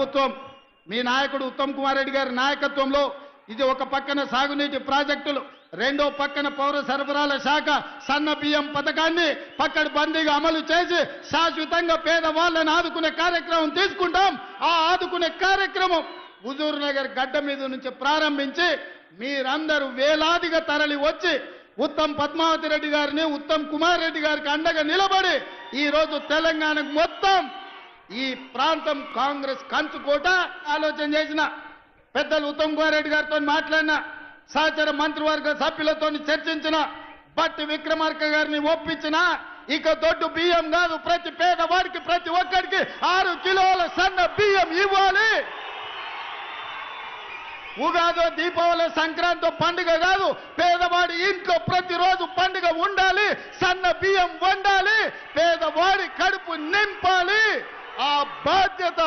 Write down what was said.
ప్రభుత్వం మీ నాయకుడు ఉత్తమ్ కుమార్ రెడ్డి గారి నాయకత్వంలో ఇది ఒక పక్కన సాగునీటి ప్రాజెక్టులు రెండో పక్కన పౌర సరఫరాల శాఖ సన్న బియ్యం పథకాన్ని పక్కన బందీగా అమలు చేసి శాశ్వతంగా పేదవాళ్ళని ఆదుకునే కార్యక్రమం తీసుకుంటాం. ఆ ఆదుకునే కార్యక్రమం హుజూర్ నగర్ గడ్డ మీద నుంచి ప్రారంభించి మీరందరూ వేలాదిగా తరలి వచ్చి ఉత్తమ్ పద్మావతి రెడ్డి గారిని ఉత్తమ్ కుమార్ రెడ్డి గారికి అండగా నిలబడి ఈ రోజు తెలంగాణకు మొత్తం ఈ ప్రాంతం కాంగ్రెస్ కంచుకోట ఆలోచన చేసిన పెద్దలు ఉత్తమ్ కుమార్ రెడ్డి గారితో మాట్లాడిన సహచర మంత్రివర్గ సభ్యులతో చర్చించిన బట్టి విక్రమార్క గారిని ఒప్పించిన ఇక దొడ్డు బియ్యం కాదు ప్రతి పేదవాడికి ప్రతి ఒక్కడికి ఆరు కిలోల సన్న బియ్యం ఇవ్వాలి. ఉగాదో దీపావళి సంక్రాంతి పండుగ కాదు పేదవాడి ఇంట్లో ప్రతిరోజు పండుగ ఉండాలి సన్న బియ్యం వండాలి పేదవాడి కడుపు నింపాలి. ఆ బాధ్యత